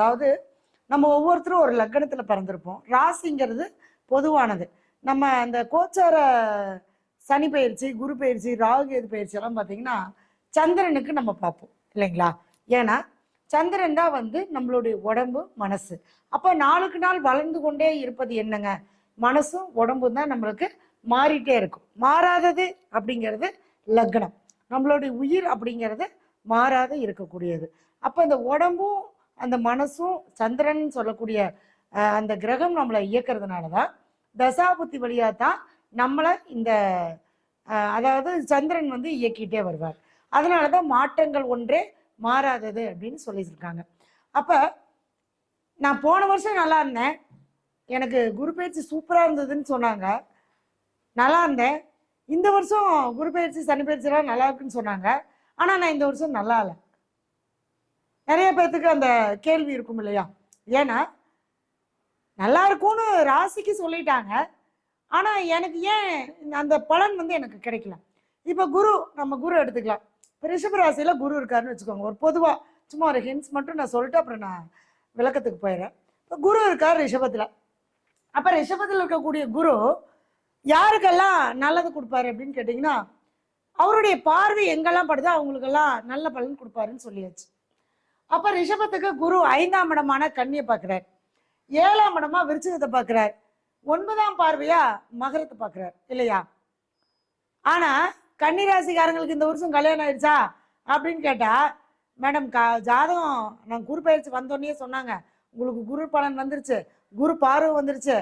அதாவது நம்ம ஒவ்வொருத்தரும் ஒரு லக்கணத்தில் பிறந்திருப்போம். ராசிங்கிறது பொதுவானது. நம்ம அந்த கோச்சார சனி பயிற்சி குரு பயிற்சி ராகு எது பயிற்சி எல்லாம் பார்த்தீங்கன்னா சந்திரனுக்கு நம்ம பார்ப்போம். இல்லைங்களா? ஏன்னா சந்திரன் தான் வந்து நம்மளுடைய உடம்பு மனசு. அப்போ நாளுக்கு நாள் வளர்ந்து கொண்டே இருப்பது என்னங்க? மனசும் உடம்பும் தான் நம்மளுக்கு மாறிட்டே இருக்கும். மாறாதது அப்படிங்கிறது லக்னம் நம்மளுடைய உயிர் அப்படிங்கிறது மாறாத இருக்கக்கூடியது. அப்போ இந்த உடம்பும் அந்த மனசும் சந்திரன் சொல்லக்கூடிய அந்த கிரகம் நம்மளை இயக்கிறதுனால தான் தசாபுத்தி வழியாக தான் நம்மளை இந்த அதாவது சந்திரன் வந்து இயக்கிட்டே வருவார். அதனால தான் மாற்றங்கள் ஒன்றே மாறாதது அப்படின்னு சொல்லியிருக்காங்க. அப்போ நான் போன வருஷம் நல்லா இருந்தேன். எனக்கு குரு பயிற்சி சூப்பராக இருந்ததுன்னு சொன்னாங்க. நல்லா இருந்தேன். இந்த வருஷம் குரு பயிற்சி சனி பயிற்சிலாம் நல்லா இருக்குன்னு சொன்னாங்க. ஆனால் நான் இந்த வருஷம் நல்லா இல்லை. நிறைய பேர்த்துக்கு அந்த கேள்வி இருக்கும் இல்லையா? ஏன்னா நல்லா இருக்கும்னு ராசிக்கு சொல்லிட்டாங்க. ஆனால் எனக்கு ஏன் இந்த- அந்த பலன் வந்து எனக்கு கிடைக்கல. இப்போ குரு நம்ம குரு எடுத்துக்கலாம். இப்போ ரிஷப ராசியில் குரு இருக்காருன்னு வச்சுக்கோங்க. ஒரு பொதுவாக சும்மா ஒரு ஹிண்ட்ஸ் மட்டும் நான் சொல்லிட்டு அப்புறம் நான் விளக்கத்துக்கு போயிடுறேன். இப்போ குரு இருக்கார் ரிஷபத்தில். அப்போ ரிஷபத்தில் இருக்கக்கூடிய குரு யாருக்கெல்லாம் நல்லது கொடுப்பாரு அப்படின்னு கேட்டிங்கன்னா அவருடைய பார்வை எங்கெல்லாம் படுதோ அவங்களுக்கெல்லாம் நல்ல பலன் கொடுப்பாருன்னு சொல்லியாச்சு. அப்போ ரிஷபத்துக்கு குரு ஐந்தாம் இடமான கண்ணியை பார்க்கிறார். ஏழாம் இடமா விருச்சிகத்தை பார்க்கிறார். ஒன்பதாம் பார்வையா மகரத்தை பார்க்கிறார். இல்லையா? ஆனா கன்னி ராசிக்காரங்களுக்கு இந்த வருஷம் கல்யாணம் ஆயிடுச்சா? அப்படின்னு கேட்டா மேடம் கா ஜாதகம் நான் குரு பயிற்சி வந்தோடனே சொன்னாங்க. உங்களுக்கு குரு பலன் வந்துருச்சு. குரு பார்வை வந்துருச்சு.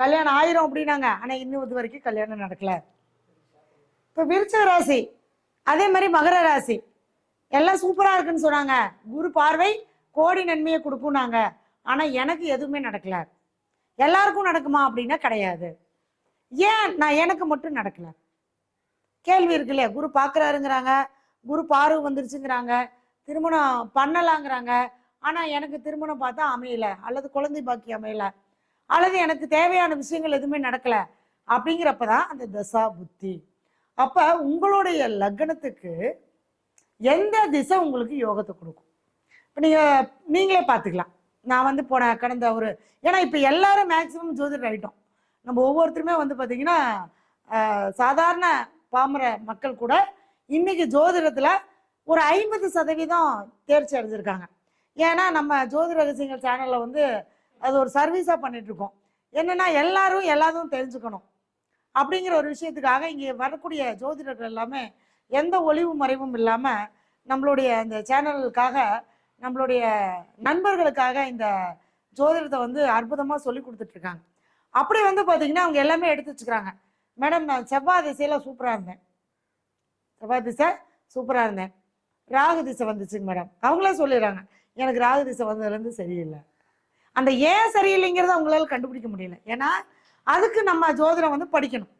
கல்யாணம் ஆயிரும் அப்படின்னாங்க. ஆனா இன்னும் இது வரைக்கும் கல்யாணம் நடக்கல. இப்ப விருச்சிக ராசி அதே மாதிரி மகர ராசி. எல்லாம் சூப்பரா இருக்குன்னு சொன்னாங்க. குரு பார்வை கோடி நன்மையை கொடுக்கும்னாங்க ஆனா எனக்கு எதுவுமே நடக்கல. எல்லாருக்கும் நடக்குமா அப்படின்னா கிடையாது. ஏன்? நான் எனக்கு மட்டும் நடக்கல. கேள்வி இருக்குல்ல குரு பார்க்குறாருங்கிறாங்க குரு பார்வை வந்துருச்சுங்கிறாங்க. திருமணம் பண்ணலாங்கிறாங்க. ஆனா எனக்கு திருமணம் பார்த்தா அமையல. அல்லது குழந்தை பாக்கி அமையல. அல்லது எனக்கு தேவையான விஷயங்கள் எதுவுமே நடக்கல. அப்படிங்கிறப்பதான் அந்த தசா புத்தி. அப்ப உங்களுடைய லக்னத்துக்கு எந்த திசை உங்களுக்கு யோகத்தை கொடுக்கும்? இப்போ நீங்கள் நீங்களே பார்த்துக்கலாம். நான் வந்து போன கடந்த ஒரு ஏன்னா இப்போ எல்லாரும் மேக்சிமம் ஜோதிடர் ஆகிட்டோம் நம்ம ஒவ்வொருத்தருமே வந்து பார்த்தீங்கன்னா சாதாரண பாமர மக்கள் கூட இன்னைக்கு ஜோதிடத்தில் ஒரு ஐம்பது சதவீதம் தேர்ச்சி அடைஞ்சிருக்காங்க. ஏன்னா நம்ம ஜோதிட ரகசியங்கள் சேனலில் வந்து அது ஒரு சர்வீஸாக பண்ணிகிட்ருக்கோம் என்னென்னா என்னன்னா எல்லாரும் எல்லாத்தையும் தெரிஞ்சுக்கணும். அப்படிங்கிற ஒரு விஷயத்துக்காக இங்கே வரக்கூடிய ஜோதிடர்கள் எல்லாமே எந்த ஒளிவு மறைவும் இல்லாமல் நம்மளுடைய அந்த சேனலுக்காக நம்மளுடைய நண்பர்களுக்காக இந்த ஜோதிடத்தை வந்து அற்புதமாக சொல்லி கொடுத்துட்ருக்காங்க. அப்படி வந்து பார்த்தீங்கன்னா அவங்க எல்லாமே எடுத்து வச்சுக்கிறாங்க. மேடம் நான் செவ்வாய் திசையில் சூப்பராக இருந்தேன். செவ்வாய் திசை சூப்பராக இருந்தேன். ராகு திசை வந்துச்சுங்க மேடம். அவங்களே சொல்லிடுறாங்க எனக்கு ராகு திசை வந்ததுலேருந்து சரியில்லை. அந்த ஏன் சரியில்லைங்கிறத அவங்களால கண்டுபிடிக்க முடியல. ஏன்னா அதுக்கு நம்ம ஜோதிடம் வந்து படிக்கணும்.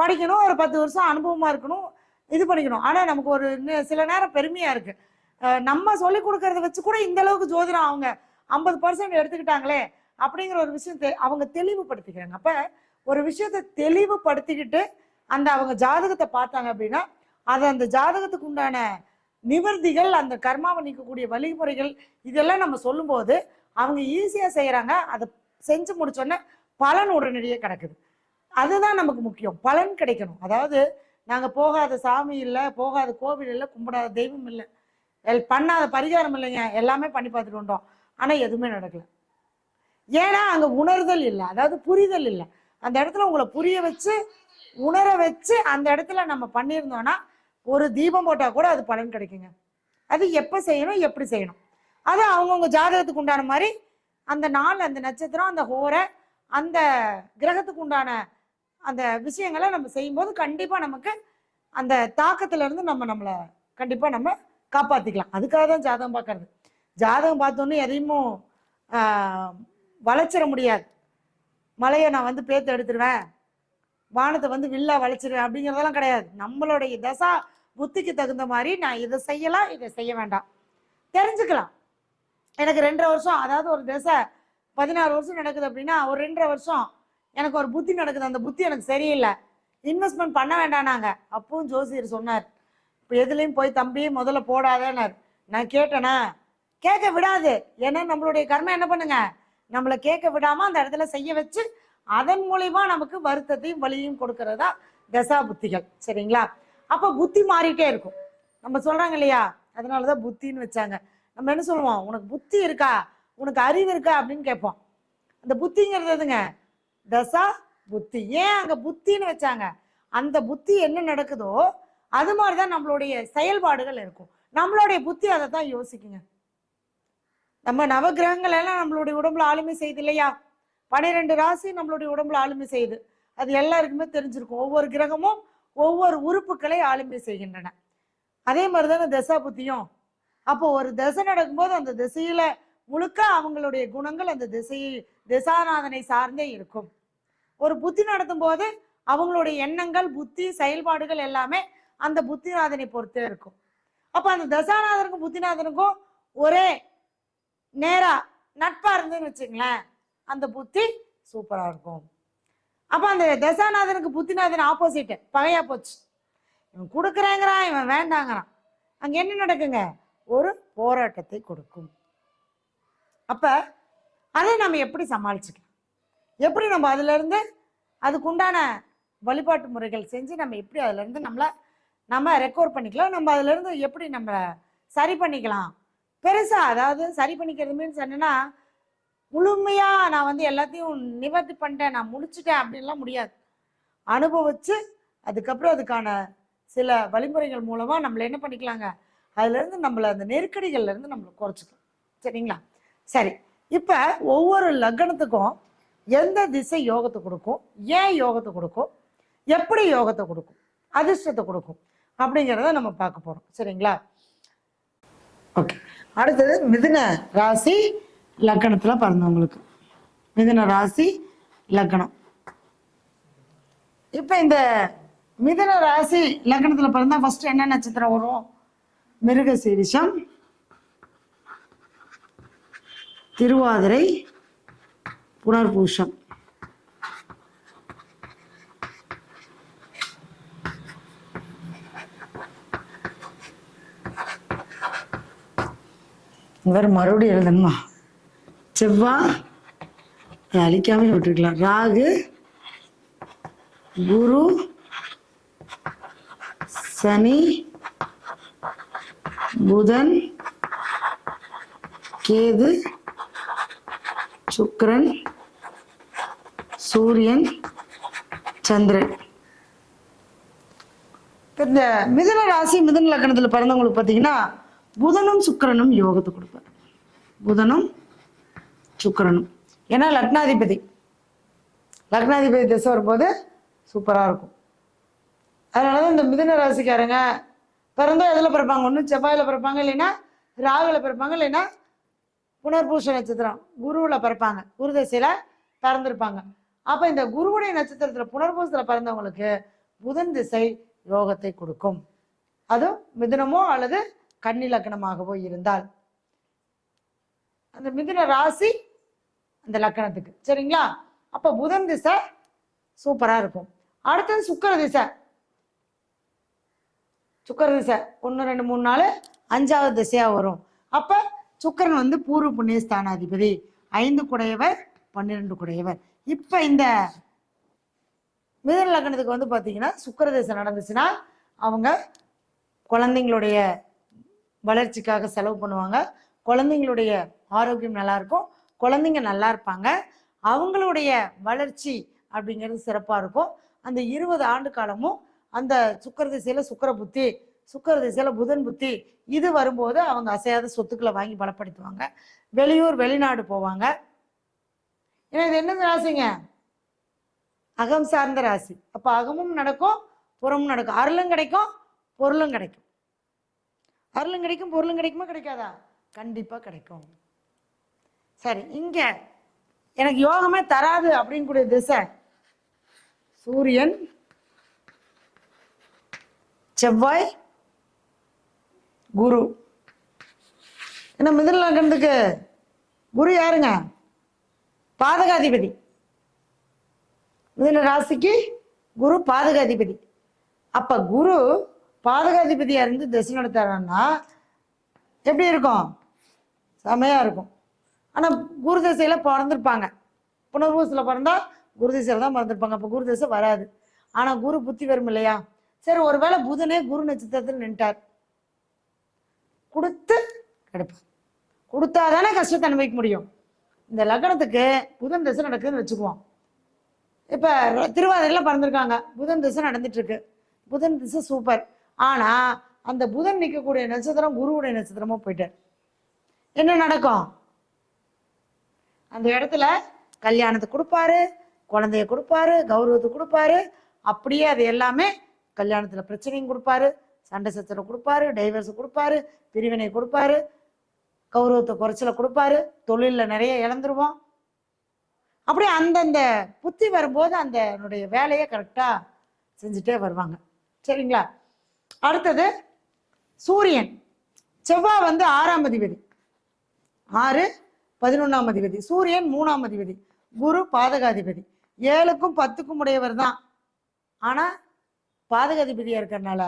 படிக்கணும் ஒரு பத்து வருஷம் அனுபவமாக இருக்கணும். இது பண்ணிக்கணும். ஆனால் நமக்கு ஒரு சில நேரம் பெருமையாக இருக்குது நம்ம சொல்லி கொடுக்கறத வச்சு கூட இந்த அளவுக்கு ஜோதிடம் அவங்க ஐம்பது பர்சன்ட் எடுத்துக்கிட்டாங்களே அப்படிங்கிற ஒரு விஷயம் தெ- அவங்க தெளிவுபடுத்திக்கிறாங்க. அப்போ ஒரு விஷயத்தை தெளிவுபடுத்திக்கிட்டு அந்த அவங்க ஜாதகத்தை பார்த்தாங்க அப்படின்னா அது அந்த ஜாதகத்துக்கு உண்டான நிவர்த்திகள் அந்த கர்மாவை நீக்கக்கூடிய வழிமுறைகள் இதெல்லாம் நம்ம சொல்லும்போது அவங்க ஈஸியாக செய்கிறாங்க அதை செஞ்சு முடிச்சோன்னே பலன் உடனடியே கிடக்குது. அதுதான் நமக்கு முக்கியம். பலன் கிடைக்கணும். அதாவது நாங்கள் போகாத சாமி இல்லை போகாத கோவில் இல்லை கும்பிடாத தெய்வம் இல்லை. எல் பண்ணாத பரிகாரம் இல்லைங்க. எல்லாமே பண்ணி பார்த்துட்டு வந்தோம். ஆனால் எதுவுமே நடக்கல. ஏன்னா அங்கே உணர்தல் இல்லை. அதாவது புரிதல் இல்லை. அந்த இடத்துல உங்களை புரிய வச்சு உணர வச்சு அந்த இடத்துல நம்ம பண்ணியிருந்தோம்னா ஒரு தீபம் போட்டால் கூட அது பலன் கிடைக்குங்க. அது எப்போ செய்யணும் எப்படி செய்யணும். அது அவங்கவுங்க ஜாதகத்துக்கு உண்டான மாதிரி அந்த நாள் அந்த நட்சத்திரம் அந்த ஹோரை அந்த கிரகத்துக்கு உண்டான அந்த விஷயங்களை நம்ம செய்யும்போது கண்டிப்பாக நமக்கு அந்த தாக்கத்திலேருந்து நம்ம நம்மளை கண்டிப்பாக நம்ம காப்பாற்றிக்கலாம் அதுக்காக தான் ஜாதகம் பார்க்கறது. ஜாதகம் பார்த்தோன்னே எதையுமோ வளைச்சிட முடியாது. மலையை நான் வந்து பேத்து எடுத்துருவேன். வானத்தை வந்து வில்லா வளைச்சிருவேன் அப்படிங்கிறதெல்லாம் கிடையாது. நம்மளுடைய தசா புத்திக்கு தகுந்த மாதிரி நான் இதை செய்யலாம் இதை செய்ய வேண்டாம். தெரிஞ்சுக்கலாம். எனக்கு ரெண்டரை வருஷம் அதாவது ஒரு தசை பதினாறு வருஷம் நடக்குது அப்படின்னா ஒரு ரெண்டரை வருஷம் எனக்கு ஒரு புத்தி நடக்குது. அந்த புத்தி எனக்கு சரியில்லை. இன்வெஸ்ட்மெண்ட் பண்ண வேண்டானாங்க அப்பவும் ஜோசியர் சொன்னார். இப்போ எதுலேயும் போய் தம்பி முதல்ல போடாதேன்னார். நான் கேட்டேனா? கேட்க விடாது. ஏன்னா நம்மளுடைய கர்மம் என்ன பண்ணுங்க? நம்மளை கேட்க விடாம அந்த இடத்துல செய்ய வச்சு அதன் மூலிமா நமக்கு வருத்தத்தையும் வலியும் கொடுக்கறதா தசா புத்திகள். சரிங்களா? அப்போ புத்தி மாறிட்டே இருக்கும். நம்ம சொல்கிறாங்க இல்லையா? அதனாலதான் புத்தின்னு வச்சாங்க. நம்ம என்ன சொல்லுவோம்? உனக்கு புத்தி இருக்கா? உனக்கு அறிவு இருக்கா? அப்படின்னு கேட்போம். அந்த புத்திங்கிறதுங்க தசா புத்தி. ஏன் அங்க புத்தின்னு வச்சாங்க? அந்த புத்தி என்ன நடக்குதோ அது மாதிரிதான் நம்மளுடைய செயல்பாடுகள் இருக்கும். நம்மளுடைய புத்தி அதை தான் யோசிக்குங்க. நம்ம நவகிரகங்கள் எல்லாம் நம்மளுடைய உடம்புல ஆளுமை செய்யுது இல்லையா? பனிரெண்டு ராசி நம்மளுடைய உடம்புல ஆளுமை செய்யுது. அது எல்லாருக்குமே தெரிஞ்சிருக்கும். ஒவ்வொரு கிரகமும் ஒவ்வொரு உறுப்புகளை ஆளுமை செய்கின்றன. அதே மாதிரி தானே தசா புத்தியும். அப்போ ஒரு தசை நடக்கும்போது அந்த திசையில முழுக்க அவங்களுடைய குணங்கள் அந்த திசையை திசாநாதனை சார்ந்தே இருக்கும். ஒரு புத்தி நடத்தும் போது அவங்களுடைய எண்ணங்கள் புத்தி செயல்பாடுகள் எல்லாமே அந்த புத்திநாதனை பொறுத்தே இருக்கும். அப்ப அந்த தசாநாதனுக்கும் புத்திநாதனுக்கும் ஒரே நேரா நட்பா இருந்துன்னு வச்சுங்களேன் அந்த புத்தி சூப்பரா இருக்கும். அப்ப அந்த தசாநாதனுக்கு புத்திநாதன் ஆப்போசிட் பகையா போச்சு. இவன் கொடுக்குறேங்கிறான் இவன் வேண்டாங்கிறான். அங்க என்ன நடக்குங்க? ஒரு போராட்டத்தை கொடுக்கும். அப்போ அதை நம்ம எப்படி சமாளிச்சுக்கலாம்? எப்படி நம்ம அதிலேருந்து அதுக்குண்டான வழிபாட்டு முறைகள் செஞ்சு நம்ம எப்படி அதிலேருந்து நம்மளை நம்ம ரெக்கவர் பண்ணிக்கலாம்? நம்ம அதிலேருந்து எப்படி நம்மளை சரி பண்ணிக்கலாம்? பெருசாக அதாவது சரி பண்ணிக்கிறது மீன்ஸ் என்னென்னா முழுமையாக நான் வந்து எல்லாத்தையும் நிவர்த்தி பண்ணிட்டேன் நான் முடிச்சுட்டேன் அப்படின்லாம் முடியாது. அனுபவித்து அதுக்கப்புறம் அதுக்கான சில வழிமுறைகள் மூலமாக நம்மள என்ன பண்ணிக்கலாங்க? அதுலேருந்து நம்மளை அந்த நெருக்கடிகள்லேருந்து நம்மளை குறைச்சிக்கலாம் சரிங்களா? சரி இப்போ ஒவ்வொரு லக்னத்துக்கும் எந்த திசை யோகத்தை கொடுக்கும்? ஏன் யோகத்தை கொடுக்கும்? எப்படி யோகத்தை கொடுக்கும்? அதிர்ஷ்டத்தை கொடுக்கும்? அப்படிங்கிறத நம்ம பார்க்க போகிறோம் சரிங்களா? ஓகே அடுத்தது மிதுன ராசி லக்கணத்தில் பிறந்தவங்களுக்கு. மிதுன ராசி லக்கணம் இப்போ இந்த மிதுன ராசி லக்கணத்தில் பிறந்தால் ஃபஸ்ட்டு என்ன நட்சத்திரம் வரும்? மிருக திருவாதிரை புனர்பூஷம் இவர் மறுபடியும் எழுதணுமா? செவ்வாய் அதை அழிக்காம விட்டுருக்கலாம். ராகு குரு சனி புதன் கேது சுக்கரன் சூரியன் சந்திரன். இந்த மிதன ராசி மிதுன லக்னத்துல பிறந்தவங்களுக்கு பார்த்தீங்கன்னா புதனும் சுக்கரனும் யோகத்தை கொடுப்பார் புதனும் சுக்கரனும். ஏன்னா லக்னாதிபதி. லக்னாதிபதி திசை வரும்போது சூப்பராக இருக்கும். அதனால தான் இந்த மிதன ராசிக்காரங்க பிறந்தா எதில் பிறப்பாங்க? ஒன்று செவ்வாயில் பிறப்பாங்க இல்லைன்னா ராகுல பிறப்பாங்க இல்லைன்னா புனர்பூச நட்சத்திரம் குருவில் பிறப்பாங்க. குரு திசையில் பிறந்திருப்பாங்க. அப்போ இந்த குருவுடைய நட்சத்திரத்தில் புனர்பூசத்தில் பிறந்தவங்களுக்கு புதன் திசை யோகத்தை கொடுக்கும். அதுவும் மிதுனமோ அல்லது கன்னிலக்கணமாகவோ இருந்தால். அந்த மிதுன ராசி அந்த லக்கணத்துக்கு. சரிங்களா? அப்போ புதன் திசை சூப்பராக இருக்கும். அடுத்தது சுக்கர திசை. சுக்கர திசை. ஒன்று ரெண்டு மூணு நாலு அஞ்சாவது திசையாக வரும். அப்போ சுக்கிரன் வந்து பூர்வ புண்ணிய ஸ்தானாதிபதி ஐந்து குடையவர் பன்னிரெண்டு குடையவர். இப்ப இந்த மிதன லக்னத்துக்கு வந்து பாத்தீங்கன்னா சுக்கிர நடந்துச்சுன்னா அவங்க குழந்தைங்களுடைய வளர்ச்சிக்காக செலவு பண்ணுவாங்க. குழந்தைங்களுடைய ஆரோக்கியம் நல்லா இருக்கும். குழந்தைங்க நல்லா இருப்பாங்க. அவங்களுடைய வளர்ச்சி அப்படிங்கிறது சிறப்பாக இருக்கும். அந்த இருபது ஆண்டு காலமும் அந்த சுக்கர திசையில சுக்கர புத்தி சுக்கர திசையில் புதன் புத்தி இது வரும்போது அவங்க அசையாத சொத்துக்களை வாங்கி பலப்படுத்துவாங்க. வெளியூர் வெளிநாடு போவாங்க. ஏன்னா இது என்னது ராசிங்க? அகம் சார்ந்த ராசி. அப்போ அகமும் நடக்கும் புறமும் நடக்கும். அருளும் கிடைக்கும் பொருளும் கிடைக்கும். அருளும் கிடைக்கும் பொருளும் கிடைக்குமா கிடைக்காதா? கண்டிப்பாக கிடைக்கும். சரி இங்கே எனக்கு யோகமே தராது அப்படின்னு கூடிய திசை. சூரியன் செவ்வாய் குரு. என்ன மிதன லக்னத்துக்கு குரு யாருங்க? பாதகாதிபதி. மிதன ராசிக்கு குரு பாதகாதிபதி. அப்ப குரு பாதகாதிபதியா இருந்து திசை நடத்துறான்னா எப்படி இருக்கும்? செமையாக இருக்கும். ஆனால் குரு திசையில் பிறந்திருப்பாங்க. புனர்பூசில் பிறந்தா குரு திசையில் தான் பிறந்திருப்பாங்க. அப்போ குரு திசை வராது. ஆனால் குரு புத்தி வரும் இல்லையா? சரி ஒருவேளை புதனே குரு நட்சத்திரத்தில் நின்ட்டார். கொடுத்து கிடைப்பார் கொடுத்தா தானே கஷ்டத்தை அனுபவிக்க முடியும். இந்த லக்னத்துக்கு புதன் திசை நடக்குதுன்னு வச்சுக்குவோம். இப்போ திருவாதிரையில் பிறந்திருக்காங்க. புதன் திசை நடந்துட்டுருக்கு. புதன் திசை சூப்பர் ஆனால் அந்த புதன் நிற்கக்கூடிய நட்சத்திரம் குருவுடைய நட்சத்திரமாக போயிட்டார். என்ன நடக்கும்? அந்த இடத்துல கல்யாணத்தை கொடுப்பாரு குழந்தைய கொடுப்பாரு கௌரவத்தை கொடுப்பாரு. அப்படியே அது எல்லாமே கல்யாணத்தில் பிரச்சனையும் கொடுப்பாரு. சண்டை சச்சரவு கொடுப்பாரு டைவர்ஸ் கொடுப்பாரு பிரிவினை கொடுப்பாரு கௌரவத்தை குறைச்சல கொடுப்பாரு தொழிலில் நிறைய இழந்துருவோம். அப்படியே அந்தந்த புத்தி வரும்போது அந்த என்னுடைய வேலையை கரெக்டாக செஞ்சுட்டே வருவாங்க. சரிங்களா? அடுத்தது சூரியன். செவ்வாய் வந்து ஆறாம் அதிபதி. ஆறு பதினொன்றாம் அதிபதி. சூரியன் மூணாம் அதிபதி. குரு பாதகாதிபதி. ஏழுக்கும் பத்துக்கும் உடையவர் தான். ஆனால் பாதகாதிபதியாக இருக்கிறனால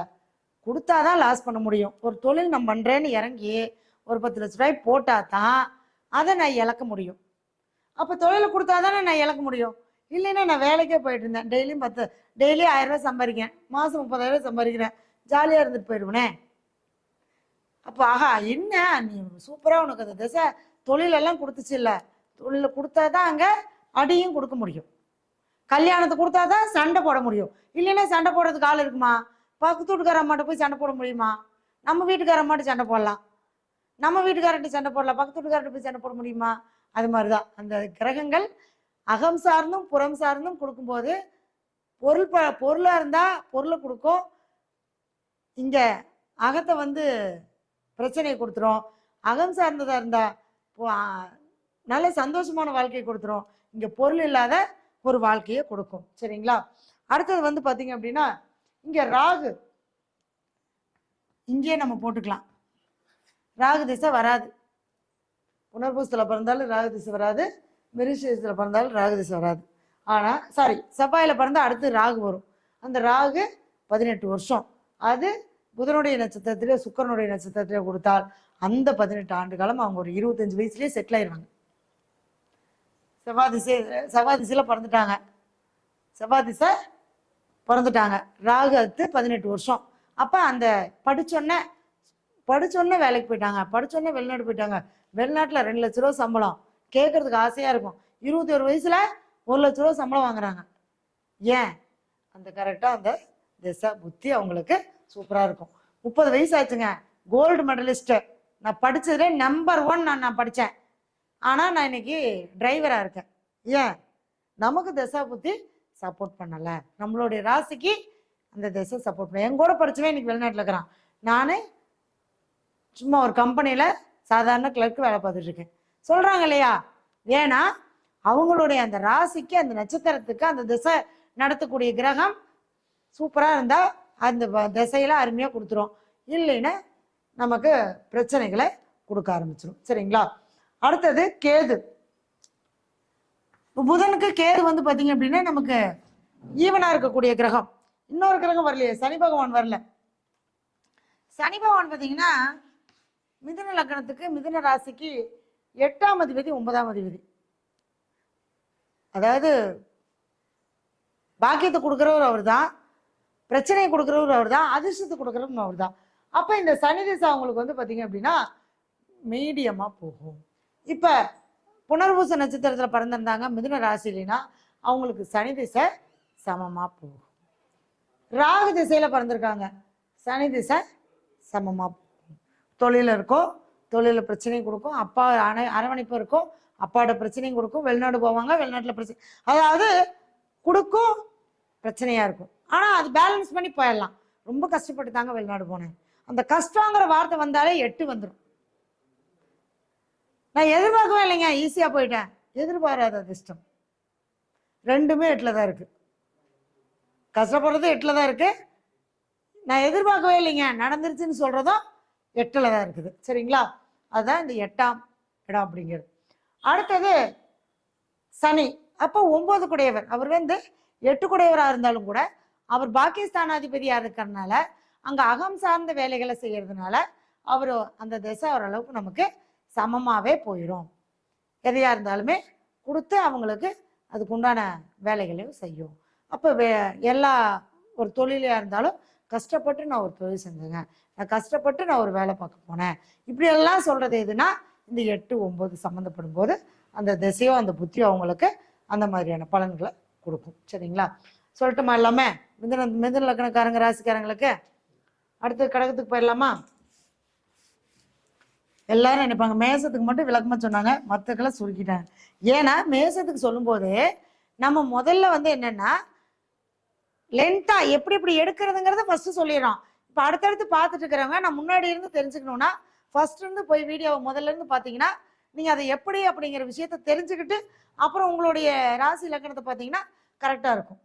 கொடுத்தா தான் லாஸ் பண்ண முடியும். ஒரு தொழில் நான் பண்ணுறேன்னு இறங்கி ஒரு பத்து லட்ச ரூபாய் போட்டால் தான் அதை நான் இழக்க முடியும். அப்போ தொழிலை கொடுத்தா தானே நான் இழக்க முடியும். இல்லைன்னா நான் வேலைக்கே போயிட்டு இருந்தேன். டெய்லியும் பத்து டெய்லியும் ஆயிரரூவா சம்பாதிக்கிறேன். மாதம் முப்பதாயிரம் சம்பாதிக்கிறேன். ஜாலியாக இருந்துட்டு போயிடுவேனே. அப்போ ஆஹா என்ன? நீ சூப்பராக உனக்கு அந்த திசை தொழிலெல்லாம் கொடுத்துச்சு இல்லை. தொழிலை கொடுத்தா தான் அங்கே அடியும் கொடுக்க முடியும். கல்யாணத்தை கொடுத்தா தான் சண்டை போட முடியும். இல்லைன்னா சண்டை போடுறதுக்கு ஆள் இருக்குமா? பக்கத்து வீட்டுக்கார அம்மாட்ட போய் சண்டை போட முடியுமா? நம்ம வீட்டுக்கார அம்மாட்ட சண்டை போடலாம். நம்ம வீட்டுக்காரர்கிட்ட சண்டை போடலாம். பக்கத்து வீட்டுக்காரர்கிட்ட போய் சண்டை போட முடியுமா? அது மாதிரி தான் அந்த கிரகங்கள் அகம் சார்ந்தும் புறம் சார்ந்தும் கொடுக்கும்போது பொருள் ப பொருளாக இருந்தால் பொருளை கொடுக்கும். இங்கே அகத்தை வந்து பிரச்சனையை கொடுத்துரும். அகம் சார்ந்ததாக இருந்தால் நல்ல சந்தோஷமான வாழ்க்கையை கொடுத்துரும். இங்கே பொருள் இல்லாத ஒரு வாழ்க்கையை கொடுக்கும். சரிங்களா? அடுத்தது வந்து பார்த்தீங்க அப்படின்னா இங்கே ராகு. இங்கேயே நம்ம போட்டுக்கலாம். ராகு திசை வராது. புனர்பூசத்தில் பிறந்தாலும் ராகு திசை வராது. மிருஷத்தில் பிறந்தாலும் ராகு திசை வராது. ஆனால் சாரி செவ்வாயில் பிறந்தால் அடுத்து ராகு வரும். அந்த ராகு பதினெட்டு வருஷம். அது புதனுடைய நட்சத்திரத்திலே சுக்கரனுடைய நட்சத்திரத்திலே கொடுத்தால் அந்த பதினெட்டு ஆண்டு காலம் அவங்க ஒரு இருபத்தஞ்சு வயசுலேயே செட்டில் ஆயிடுவாங்க செவ்வாய் திசை செவ்வாய் திசையில் பிறந்துட்டாங்க. செவ்வாய் திசை பிறந்துட்டாங்க. ராகு அடுத்து பதினெட்டு வருஷம். அப்போ அந்த படிச்சோன்னே படிச்சோன்னே வேலைக்கு போயிட்டாங்க. படிச்சோன்னே வெளிநாடு போயிட்டாங்க. வெளிநாட்டில் ரெண்டு லட்ச ரூபா சம்பளம். கேட்குறதுக்கு ஆசையாக இருக்கும். இருபத்தி ஒரு வயசில் ஒரு லட்ச ரூபா சம்பளம் வாங்குறாங்க. ஏன்? அந்த கரெக்டாக அந்த திசை புத்தி அவங்களுக்கு சூப்பராக இருக்கும். முப்பது வயசு ஆச்சுங்க. கோல்டு மெடலிஸ்ட்டு நான் படித்ததுலே நம்பர் ஒன் நான் நான் படித்தேன் ஆனால் நான் இன்னைக்கு டிரைவராக இருக்கேன். ஏன்? நமக்கு திசை புத்தி சப்போர்ட் பண்ணலை. நம்மளுடைய ராசிக்கு அந்த திசை சப்போர்ட் பண்ண. என் கூட படிச்சவன் இன்னைக்கு வெளிநாட்டில் இருக்கிறான். நான் சும்மா ஒரு கம்பெனியில் சாதாரண கிளர்க்கு வேலை பார்த்துட்டு இருக்கேன். சொல்கிறாங்க இல்லையா? ஏன்னா அவங்களுடைய அந்த ராசிக்கு அந்த நட்சத்திரத்துக்கு அந்த திசை நடத்தக்கூடிய கிரகம் சூப்பராக இருந்தால் அந்த வ- திசையில அருமையாக கொடுத்துரும். இல்லைன்னா நமக்கு பிரச்சனைகளை கொடுக்க ஆரம்பிச்சிடும் சரிங்களா? அடுத்தது கேது. புதனுக்கு கேது வந்து பார்த்தீங்க அப்படின்னா நமக்கு ஈவனாக இருக்கக்கூடிய கிரகம். இன்னொரு கிரகம் வரலையே சனி பகவான் வரல. சனி பகவான் பார்த்தீங்கன்னா மிதுன லக்னத்துக்கு மிதுன ராசிக்கு எட்டாம் அதிபதி ஒன்பதாம் அதிபதி. அதாவது பாக்கியத்தை கொடுக்குறவர் அவர் தான் பிரச்சனையை கொடுக்குறவர் அவர் தான் அதிர்ஷ்டத்தை கொடுக்குறவரும் அவர் தான் அப்போ இந்த சனி திசை அவங்களுக்கு வந்து பார்த்தீங்க அப்படின்னா மீடியமாக போகும். இப்போ புனர்பூச நட்சத்திரத்தில் பிறந்திருந்தாங்க. மிதுன ராசிலினா அவங்களுக்கு சனி திசை சமமாக போகும். ராகு திசையில் பிறந்திருக்காங்க. சனி திசை சமமாக போகும். தொழில் இருக்கும். தொழிலில் பிரச்சனையும் கொடுக்கும். அப்பா அணை அரவணைப்பு இருக்கும். அப்பாவோட பிரச்சனையும் கொடுக்கும். வெளிநாடு போவாங்க. வெளிநாட்டில் பிரச்சனை அதாவது கொடுக்கும் பிரச்சனையாக இருக்கும். ஆனால் அது பேலன்ஸ் பண்ணி போயிடலாம். ரொம்ப கஷ்டப்பட்டு தாங்க வெளிநாடு போனேன். அந்த கஷ்டங்கிற வார்த்தை வந்தாலே எட்டு வந்துடும் நான் எதிர்பார்க்கவே இல்லைங்க. ஈஸியாக போயிட்டேன். எதிர்பாராத அதிர்ஷ்டம். ரெண்டுமே எட்டில் தான் இருக்குது கஷ்டப்படுறதும் எட்டில் தான் இருக்குது நான் எதிர்பார்க்கவே இல்லைங்க. நடந்துருச்சுன்னு சொல்கிறதும் எட்டில் தான் இருக்குது. சரிங்களா? அதுதான் இந்த எட்டாம் இடம் அப்படிங்கிறது. அடுத்தது சனி. அப்போ ஒம்பது குடையவர். அவர் வந்து எட்டு குடையவராக இருந்தாலும் கூட அவர் பாகிஸ்தானாதிபதியாக இருக்கிறதுனால அங்கே அகம் சார்ந்த வேலைகளை செய்கிறதுனால அவர் அந்த திசை ஓரளவுக்கு நமக்கு சமமாகவே போயிடும் எதையாக இருந்தாலுமே கொடுத்து அவங்களுக்கு அதுக்குண்டான வேலைகளையும் செய்யும். அப்போ வே எல்லா ஒரு தொழிலையாக இருந்தாலும் கஷ்டப்பட்டு நான் ஒரு தொழில் செஞ்சேங்க. நான் கஷ்டப்பட்டு நான் ஒரு வேலை பார்க்க போனேன். இப்படியெல்லாம் சொல்கிறது எதுனா இந்த எட்டு ஒம்பது சம்மந்தப்படும் போது அந்த திசையோ அந்த புத்தியோ அவங்களுக்கு அந்த மாதிரியான பலன்களை கொடுக்கும். சரிங்களா? சொல்லட்டுமா எல்லாமே? மிதன மிதன லக்னக்காரங்க ராசிக்காரங்களுக்கு? அடுத்து கடகத்துக்கு போயிடலாமா? எல்லாரும் நினைப்பாங்க மேசத்துக்கு மட்டும் விளக்கமா சொன்னாங்க. மற்றக்கெல்லாம் சுருக்கிட்டாங்க. ஏன்னா மேசத்துக்கு சொல்லும்போது நம்ம முதல்ல வந்து என்னன்னா லென்த்தா எப்படி எப்படி எடுக்கிறதுங்கிறத ஃபர்ஸ்ட் சொல்லிடுறோம். இப்போ அடுத்தடுத்து பார்த்துட்டு இருக்கிறவங்க நான் முன்னாடி இருந்து தெரிஞ்சுக்கணும்னா ஃபர்ஸ்ட் இருந்து போய் வீடியோவை முதல்ல இருந்து பார்த்தீங்கன்னா நீங்கள் அதை எப்படி அப்படிங்கிற விஷயத்த தெரிஞ்சுக்கிட்டு அப்புறம் உங்களுடைய ராசி இலக்கணத்தை பார்த்தீங்கன்னா கரெக்டாக இருக்கும்.